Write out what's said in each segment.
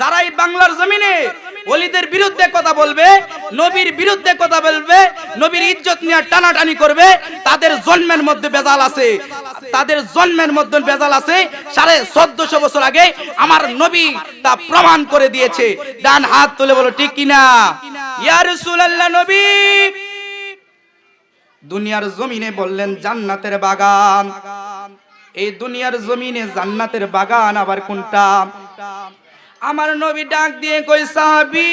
যারা এই বাংলার জমিনে অলিদের বিরুদ্ধে কথা বলবে, নবীর বিরুদ্ধে কথা বলবে, নবীর ইজ্জত নিয়ে টানাটানি করবে, তাদের জন্মের মধ্যে বেজাল আছে। তাদের জন্মের মধ্যে বেজাল আছে। সাড়ে চোদ্দশো বছর আগে আমার নবী তা প্রমাণ করে দিয়েছে। ডান হাত তুলে বলো, ঠিক কিনা ইয়া রাসূলুল্লাহ নবী! দুনিয়ার জমিনে বললেন, জান্নাতের বাগান। এই দুনিয়ার জমিনে জান্নাতের বাগান আবার কোনটা? আমার নবী ডাক দিয়ে কই, সাহাবি,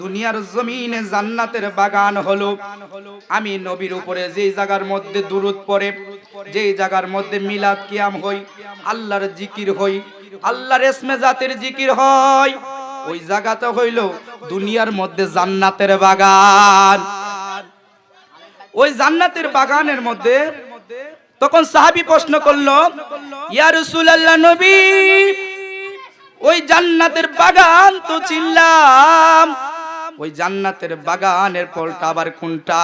দুনিয়ার জমিনে জান্নাতের বাগান হলো। আমি নবীর উপরে যেই জায়গার মধ্যে দুরুদ পড়ে যেই জায়গার মধ্যে মিলাদ কিয়াম হই, আল্লাহর জিকির হই, আল্লাহর এসমে জাতের জিকির হয় ওই জায়গাতে হইল দুনিয়ার মধ্যে জান্নাতের বাগান। ওই জান্নাতের বাগানের মধ্যে তখন সাহাবী প্রশ্ন করল, ইয়া রাসূলুল্লাহ নবী ওই জান্নাতের বাগান তো চিনলাম। ওই জান্নাতের বাগানের ফলটা আবার কোনটা?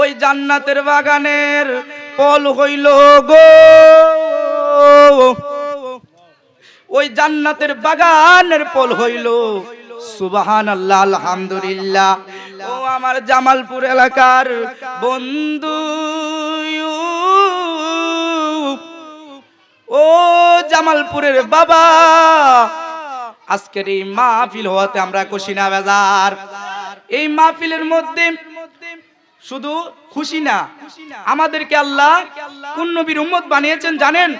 ওই জান্নাতের বাগানের ফল হইল গো। ওই জান্নাতের বাগানের ফল হইল সুবাহান আল্লাহ আলহামদুলিল্লাহ। ও আমার জামালপুর এলাকার বন্ধু ও জামালপুরের বাবা, আজকের এই মাহফিল হওয়াতে আমরা খুশি না, বেজার। এই মাহফিলের মধ্যে শুধু খুশি না, আমাদেরকে আল্লাহ কোন নবীর উম্মত বানিয়েছেন জানেন?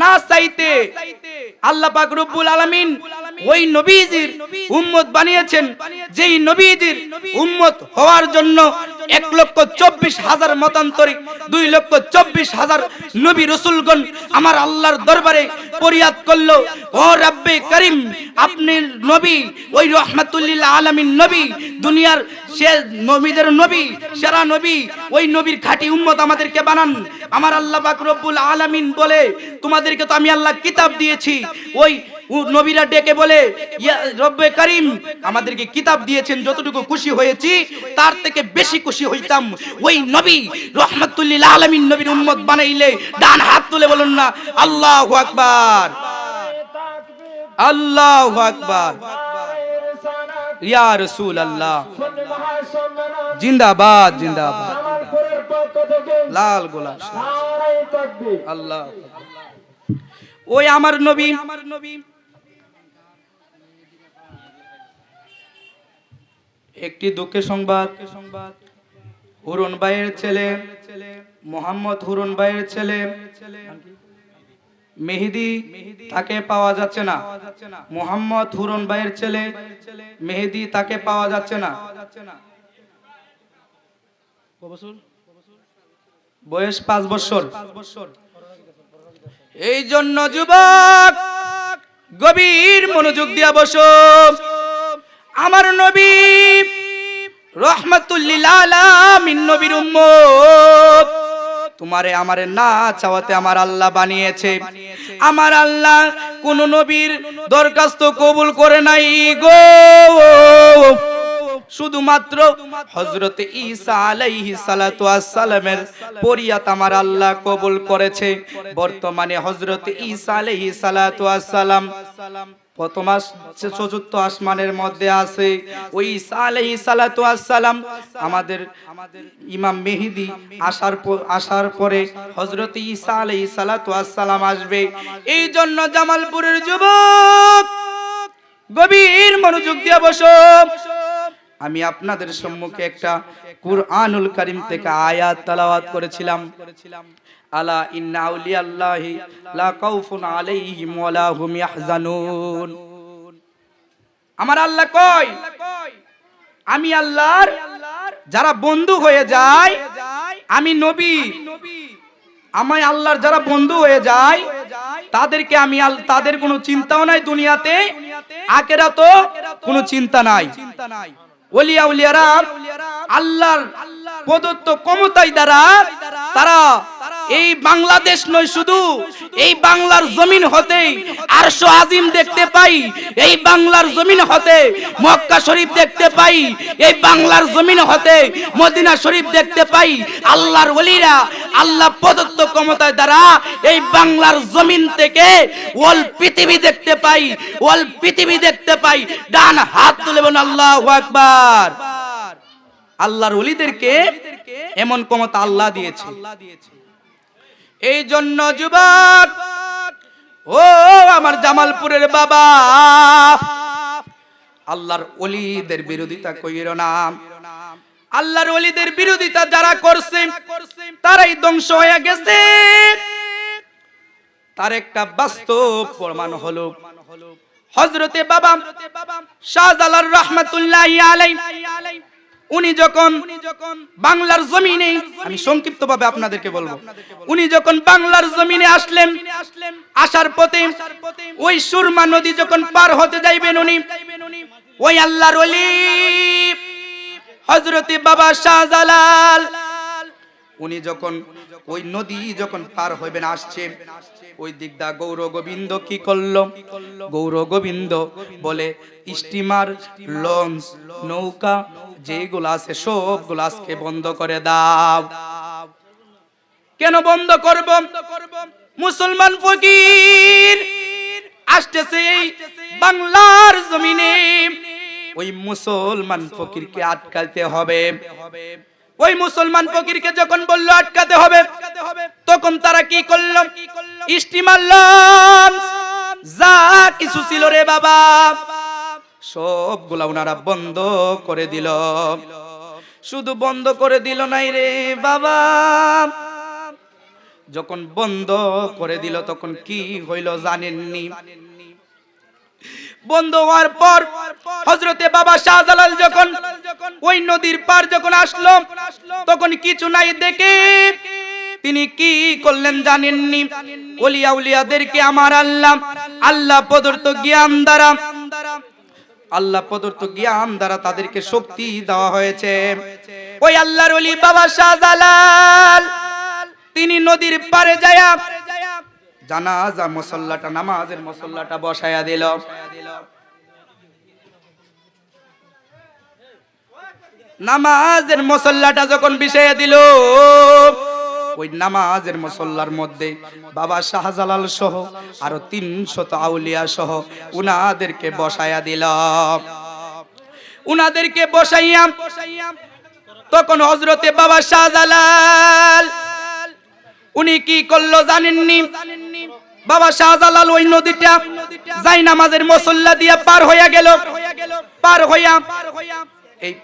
না চাইতে আল্লাহ পাক রব্বুল আলামিন ওই নবীজির উম্মত বানিয়েছেন, যেই নবীজির উম্মত হওয়ার জন্য এক লক্ষ চব্বিশ হাজার মতান্তরিক, দুই লক্ষ চব্বিশ হাজার নবী রসুলগণ আমার আল্লাহর দরবারে ফরিয়াদ করল। ও রাব্বে করিম, আপনি নবী, ওই রহমাতুল্লিল আলামিন নবী, দুনিয়ার সে নবীদের নবী, সেরা নবী, ওই নবীর খাঁটি উম্মত আমাদেরকে বানান। আমার আল্লাহ পাক রব্বুল আলামিন বলে, তোমাদেরকে তো আমি আল্লাহ কিতাব দিয়েছি। ওই নবীরা ডেকে বলে রব্বে করিম, আমাদেরকে কিতাব দিয়েছেন, যতটুকু খুশি হয়েছি, তার থেকে বেশি খুশি হইতাম। ওই নবী রহমাতুল্লিল আলামিন নবীর উম্মত বানাইলে, ডান হাত তুলে বলুন না, আল্লাহু আকবার। আল্লাহু আকবার। ইয়া রাসূল আল্লাহ জিন্দাবাদ জিন্দাবাদ। লাল গোলাপ আল্লাহ ওই আমার নবী আমার নবী। একটি দুঃখের সংবাদ। সংবাদ হুরন ভাইয়ের ছেলে, মোহাম্মদ হুরন ভাইয়ের ছেলে, মেহেদি তাকে পাওয়া যাচ্ছে না। মোহাম্মদ হুরন ভাইয়ের ছেলে, মেহেদি তাকে পাওয়া যাচ্ছে না। বয়স পাঁচ বছর। এই জন্য যুবক গভীর মনোযোগ দিয়া বসো। আমার নবী রহমতুল্লিল আলামিন নবীর উম্মত। তোমারে আমারে না চাওয়াতে আমার আল্লাহ বানিয়েছে। আমার আল্লাহ কোন নবীর দরখাস্ত কবুল করে নাই গো। শুধুমাত্র হজরত ঈসা আলাইহি সালাতু আসসালামের পরিয়াত আমার আল্লাহ কবুল করেছে। বর্তমানে হজরত ঈসা আলাইহি সালাতু আসসালাম প্রথম চতুর্থ আসমানের মধ্যে আছে। ওই ঈসা আলাইহি সালাতু আসসালাম আমাদের ইমাম মেহেদি আসার আসার পরে হজরত ঈসা আলাইহি সালাতু আসসালাম আসবে। এই জন্য জামালপুরের যুবক, গভীর মনোযোগ দিয়ে বসো। আমি আপনাদের সম্মুখে একটা কুরআনুল কারীম থেকে আয়াত, তেলাওয়াত করেছিলাম। আলা ইন্না আউলিয়াল্লাহি লা কাউফুন আলাইহিম ওয়ালা হুম ইয়াহজানুন। আমার আল্লাহ কয়, আমি আল্লাহর যারা বন্ধু হয়ে যায়, আমি নবী। আমি আল্লাহর যারা বন্ধু হয়ে যায়, তাদেরকে আমি তাদের কোনো চিন্তাও নাই দুনিয়াতে আকেরা তো কোনো চিন্তা নাই চিন্তা নাই। ওলিয়া উলিয়ারা আল্লাহর প্রদত্ত ক্ষমতায় দ্বারা তারা এই বাংলাদেশ নয় শুধু এই বাংলার জমিন হতেই আরশো আজিম দেখতে পাই, এই বাংলার জমিন হতে মক্কা শরীফ দেখতে পাই, এই বাংলার জমিন হতে মদিনা শরীফ দেখতে পাই। আল্লাহর ওলিরা, আল্লাহ প্রদত্ত ক্ষমতার দ্বারা এই বাংলার জমিন থেকে ওল পৃথিবী দেখতে পাই ওল পৃথিবী দেখতে পাই। ডান হাত তুলে বলুন, আল্লাহু আকবার। আল্লাহর ওলিদেরকে এমন ক্ষমতা আল্লাহ দিয়েছে। এই জন্য যুবক, ও আমার জামালপুরের বাবা, আল্লাহর অলিদের বিরোধিতা কইর না। আল্লাহর অলিদের বিরোধিতা যারা করছে, তারাই ধ্বংস হয়ে গেছে। তার একটা বাস্তব প্রমাণ হলো হজরতে বাবা শাহজালাল রহমাতুল্লাহ আলাই উনি যখন বাংলার জমিনে আমি সংক্ষিপ্ত ভাবে আপনাদেরকে বলব। উনি যখন বাংলার জমিনে আসলেন আসার পথে ওই সুরমা নদী যখন পার হতে যাইবেন উনি ওই আল্লাহর ওলি হজরতে বাবা শাহজালাল উনি যখন ওই নদী যখন পার হইবেন আসছে, ওই দিকদা গৌর গোবিন্দ কি করল? গৌর গোবিন্দ বলে, স্টিমার, লঞ্চ, নৌকা, যেগুলো আছে সবগুলো আজকে বন্ধ করে দাও। কেন বন্ধ করব? মুসলমান ফকির আসতেছে বাংলার জমিনে। ওই মুসলমান ফকিরকে আটকাতে হবে। ওই মুসলমান ফকিরকে যখন বলল আটকাতে হবে, তখন তারা কি করল? স্টিমার লঞ্চ যা কিছু ছিল রে বাবা, সবগুলা ওনারা বন্ধ করে দিল। শুধু বন্ধ করে দিল নাই রে বাবা। যখন বন্ধ করে দিল, তখন কি হইল জানেননি? বন্ধ হওয়ার পর হজরতে বাবা শাহজালাল যখন ওই নদীর পার যখন আসলো, তখন কিছু নাই দেখে তিনি কি করলেন জানেননি? ওলিয়া উলিয়াদেরকে আমার আল্লাহ আল্লাহ প্রদত্ত জ্ঞান দ্বারা, আল্লাহ প্রদত্ত জ্ঞান দ্বারা তাদেরকে শক্তি দেওয়া হয়েছে। ওই আল্লাহর ওলি বাবা শাহজালাল, তিনি নদীর পারে যায়া জানাজা মুসল্লাটা, নামাজের মুসল্লাটা বসায়া দিল। নামাজের মুসল্লাটা যখন বিষয়ে দিল, ওই নামাজের মুসল্লার মধ্যে বাবা শাহজালাল সহ আরও তিনশত আউলিয়া সহ উনাদেরকে বসায়া দিল। উনাদেরকে বসাইয়া তখন হজরতে বাবা শাহজালাল, উনি কি করল জানেননি? বাবা শাহজালাল ওই নদীটা যাই নামাজের মসল্লা দিয়ে পার হইয়া গেল। পার হইয়া এই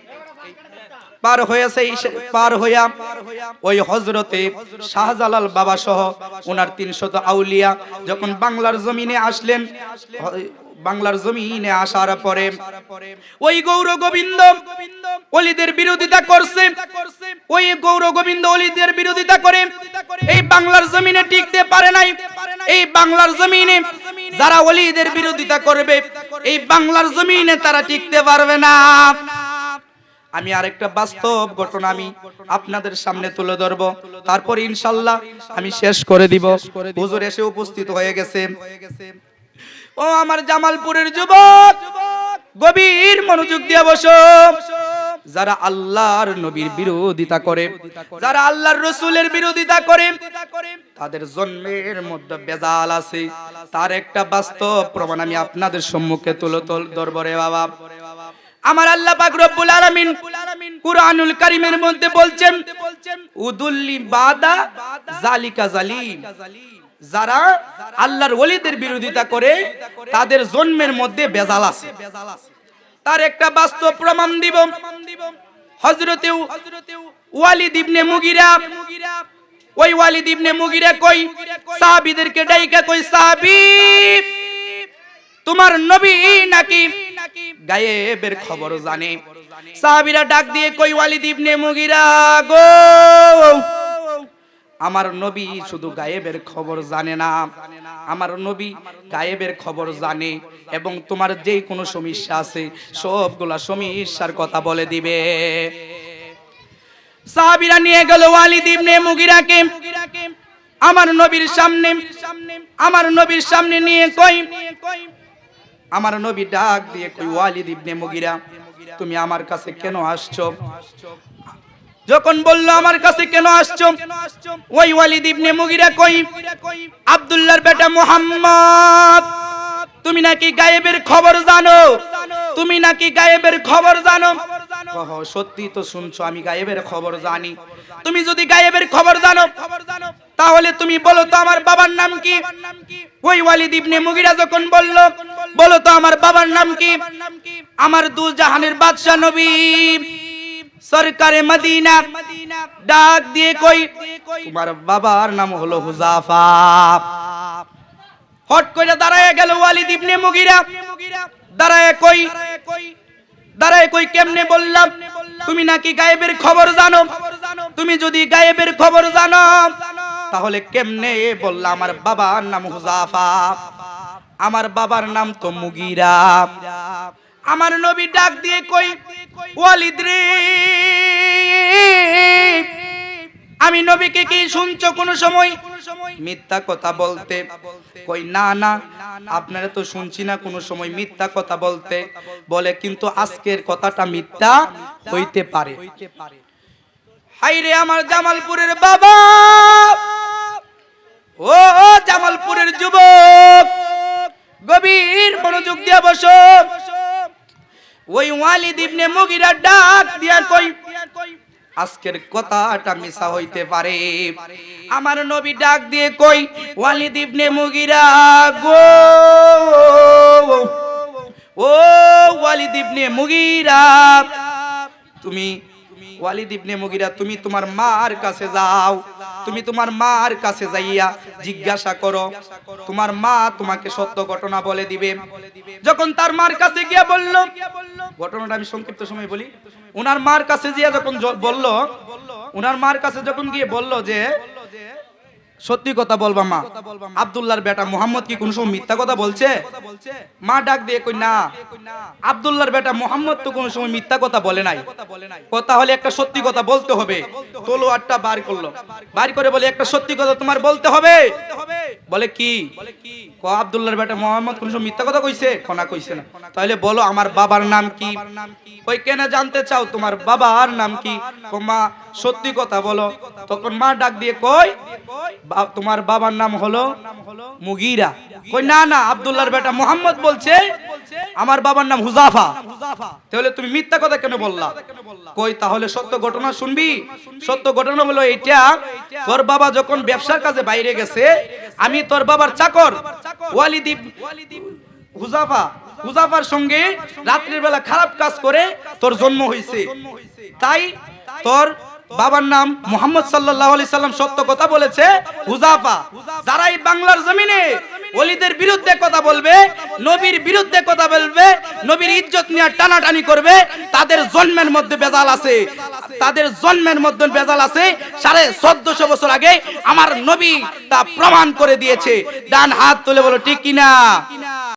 পার হয়েছে পার হইয়া ওই হজরতে শাহজালাল বাবা সহ ওনার তিনশত আউলিয়া যখন বাংলার জমিনে আসলেন বাংলার জমিনে আসার পরে ওই গৌর গোবিন্দ অলিদের বিরোধিতা করছে। ওই গৌর গোবিন্দ অলিদের বিরোধিতা করে। এই বাংলার জমিনে টিকতে পারে নাই। এই বাংলার জমিনে যারা অলিদের বিরোধিতা করবে, এই বাংলার জমিনে তারা টিকতে পারবে না। আমি আরেকটা বাস্তব ঘটনা আমি আপনাদের সামনে তুলে ধরবো। তারপর ইনশাল্লাহ আমি শেষ করে দিব। হুজুর এসে উপস্থিত হয়ে গেছে। ও আমার জামালপুরের যুবক, গভীর মনোযোগ দিয়ে বসো। যারা আল্লাহর নবীর বিরোধিতা করে, যারা আল্লাহর রসুলের বিরোধিতা করে, তাদের জন্মের মধ্যে বেজাল আছে। তার একটা বাস্তব প্রমাণ আমি আপনাদের সম্মুখে তুলে তোল দরবারে বাবা। আমার আল্লাহ পাক রব্বুল আলামিন কুরআনুল কারীমের মধ্যে বলছেন, উদুল্লি বাদা জালিকা জালিম। যারা আল্লাহর ওলিদের বিরোধিতা করে, তাদের জন্মের মধ্যে বেজাল আছে। তার একটা বাস্তব প্রমাণ দিব। হযরতে ওয়ালিদ ইবনে মুগিরা, ওই ওয়ালিদ ইবনে মুগিরা কই? সাহাবীদেরকে ডাইকা কই, সাহাবী, তোমার নবী নাকি গায়েবের খবর জানে? সাহাবীরা ডাক দিয়ে কই, ওয়ালিদ ইবনে মুগিরা গো আমার নবী শুধু গায়েবের খবর জানে না। আমার নবী গায়েবের খবর জানে এবং তোমার যে কোনো সমস্যা আছে, সবগুলা সমস্যার কথা বলে দিবে। সাহাবীরা নিয়ে গেল ওয়ালিদ ইবনে মুগিরাকে। আমার নবীর সামনে, আমার নবীর সামনে নিয়ে কই? আমার নবী ডাক দিয়ে কই, ওয়ালিদ ইবনে মুগিরা, তুমি আমার কাছে কেন আসছো? যখন বলল, আমার কাছে কেন আসছো? ওই ওয়ালিদ ইবনে মুগিরা কই? আব্দুল্লাহর বেটা মুহাম্মদ, তুমি নাকি গায়েবের খবর জানো? তুমি নাকি গায়েবের খবর জানো? সত্যি তো শুনছো, আমি গায়েবের খবর জানি। তুমি যদি গায়েবের খবর জানো, তাহলে তুমি বলো তো আমার বাবার নাম কি? ওই ওয়ালিদ ইবনে মুগিরা যখন বলল, বলো তো আমার বাবার নাম কি? আমার দু জাহানের বাদশা নবী। সরকারে মদিনা, ডাক দিয়ে কই, তোমার বাবার নাম হলো হুজাফা। হট করে দাঁড়ায় গেল ওয়ালিদ ইবনে মুগিরা। দাঁড়ায় কই দাঁড়ায় কই কেমনে বললাম? তুমি নাকি গায়েবের খবর জানো? তুমি যদি গায়েবের খবর জানো, তাহলে কেমনে বললা আমার বাবার নাম হুজাফা? আমার বাবার নাম তো মুগিরা। আমার নবী ডাক দিয়ে কই, ওয়ালিদ রে। আমি নবীকে কি শুনছো কোনো সময়? মিথ্যা কথা বলতে। কই, না না, আপনারা তো শুনছি না কোনো সময় মিথ্যা কথা বলতে। বলে, কিন্তু আজকের কথাটা মিথ্যা হইতে পারে। হাইরে আমার জামালপুরের বাবা। ও, জামালপুরের যুবক। গভীর মনোযোগ দিয়া বসো। ওই ওয়ালিদ ইবনে মুগিরা ডাক দিয়া কই? আজকের কথাটা মিশা হইতে পারে। আমার নবী ডাক দিয়ে কই, ওয়ালিদ ইবনে মুগিরা গো। ও ওয়ালিদ ইবনে মুগিরা, তুমি, ওয়ালিদ ইবনে মুগিরা, তুমি তোমার মার কাছে যাও। তুমি তোমার মার কাছে যাইয়া জিজ্ঞাসা করো। তোমার মা তোমাকে সত্য ঘটনা বলে দিবে। যখন তার মার কাছে গিয়া বলল, ঘটনাটা আমি সংক্ষিপ্ত সময় বলি। উনার মার কাছে গিয়া যখন বলল উনার মার কাছে যখন গিয়ে বলল যে সত্যি কথা বলবা মা। আব্দুল্লাহর বেটা মোহাম্মদ কি কোন সময় মিথ্যা কথা বলছে? মা ডাক দিয়ে কই না। আব্দুল্লাহর বেটা মোহাম্মদ তো কোন সময় মিথ্যা কথা বলে নাই। কথা হলে একটা সত্যি কথা বলতে হবে। তলোয়ারটা বার করল। বার করে বলে, একটা সত্যি কথা তোমার বলতে হবে। বলে, কি? ক, আব্দুল্লাহর বেটা মোহাম্মদ কোন সময় মিথ্যা কথা কইছে? কোনা কইছে না। তাহলে বলো, আমার বাবার নাম কি? কই, কেন জানতে চাও তোমার বাবার নাম কো, মা সত্যি কথা বলো। তখন মা ডাক দিয়ে কই তোমার বাবার নাম হলো মুগিরা। কই না না, আব্দুল্লাহর বেটা মোহাম্মদ বলছে, আমার বাবার নাম হুজাফা। তাহলে তুমি মিথ্যা কথা কেন বললা? কই তাহলে সত্য ঘটনা শুনবি? সত্য ঘটনা হলো এটা তোর বাবা যখন ব্যবসার কাজে বাইরে গেছে, আমি তোর বাবার চাকর, ওয়ালিদি হুজাফা। হুজাফার সঙ্গে রাত্রির বেলা খারাপ কাজ করে তোর জন্ম হয়েছে তাই তোর বাবার নাম মোহাম্মদ সাল্লাল্লাহু আলাইহি সাল্লাম সত্য কথা বলেছে। হুজাফা যারা এই বাংলার জমিনে ওলিদের বিরুদ্ধে কথা বলবে, নবীর বিরুদ্ধে কথা বলবে, নবীর ইজ্জত নিয়ে টানাটানি করবে, তাদের জন্মের মধ্যে বেজাল আছে। তাদের জন্মের মধ্যে বেজাল আছে। সাড়ে চোদ্দশো বছর আগে আমার নবী তা প্রমাণ করে দিয়েছে। ডান হাত তুলে বলো, ঠিক কিনা?